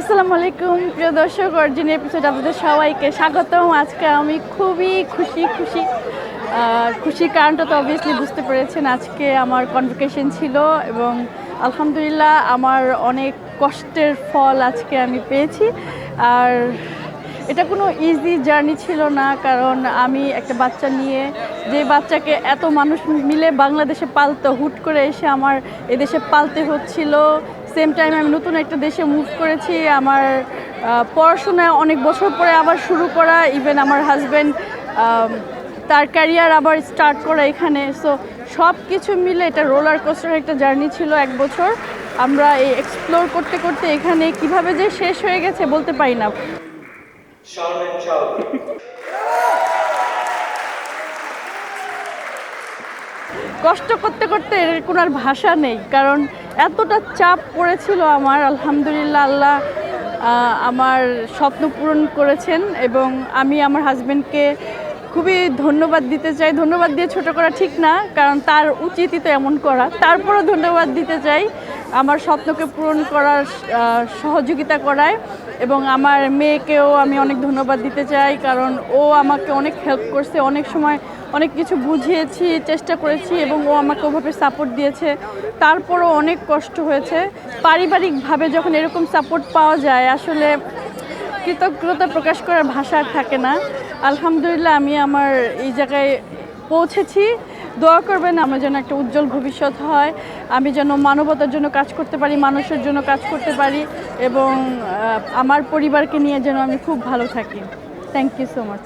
আসসালামু আলাইকুম, প্রিয় দর্শক অর্জিন এপিসোড আপনাদের সবাইকে স্বাগতম। আজকে আমি খুবই খুশি খুশি খুশির কারণটা তো অবভিয়াসলি বুঝতে পেরেছেন, আজকে আমার কনভোকেশন ছিল এবং আলহামদুলিল্লাহ আমার অনেক কষ্টের ফল আজকে আমি পেয়েছি। আর এটা কোনো ইজি জার্নি ছিল না, কারণ আমি একটা বাচ্চা নিয়ে যে বাচ্চাকে এত মানুষ মিলে বাংলাদেশে পালতো, হুট করে এসে আমার এদেশে পালতে হচ্ছিল। সেম টাইম আমি নতুন একটা দেশে মুভ করেছি। আমার পড়াশোনা অনেক বছর পরে আবার শুরু করা ইভেন আমার হাজব্যান্ড তার ক্যারিয়ার আবার স্টার্ট করা এখানে। সো সব কিছু মিলে এটা রোলার কোস্টার একটা জার্নি ছিল এক বছর। আমরা এই এক্সপ্লোর করতে করতে এখানে কীভাবে যে শেষ হয়ে গেছে বলতে পারি না। কষ্ট করতে করতে এর কোনো আর ভাষা নেই। কারণ এতটা চাপ পড়েছিল আমার, আলহামদুলিল্লাহ আল্লাহ আমার স্বপ্ন পূরণ করেছেন এবং আমি আমার হাজব্যান্ডকে খুবই ধন্যবাদ দিতে চাই। ধন্যবাদ দিয়ে ছোট করা ঠিক না, কারণ তার উচিতই তো এমন করা। তারপরও ধন্যবাদ দিতে চাই। আমার স্বপ্নকে পূরণ করার সহযোগিতা করায় এবং আমার মেয়েকেও আমি অনেক ধন্যবাদ দিতে চাই কারণ ও আমাকে অনেক হেল্প করছে। অনেক সময় অনেক কিছু বুঝিয়েছি, চেষ্টা করেছি এবং ও আমাকে ওভাবে সাপোর্ট দিয়েছে। তারপরও অনেক কষ্ট হয়েছে। পারিবারিকভাবে যখন এরকম সাপোর্ট পাওয়া যায়, আসলে কৃতজ্ঞতা প্রকাশ করার ভাষা থাকে না। আলহামদুলিল্লাহ আমি আমার এই জায়গায় পৌঁছেছি। দোয়া করবেন, আমার যেন একটা উজ্জ্বল ভবিষ্যৎ হয়। আমি যেন মানবতার জন্য কাজ করতে পারি, মানুষের জন্য কাজ করতে পারি এবং আমার পরিবারকে নিয়ে যেন আমি খুব ভালো থাকি। Thank you so much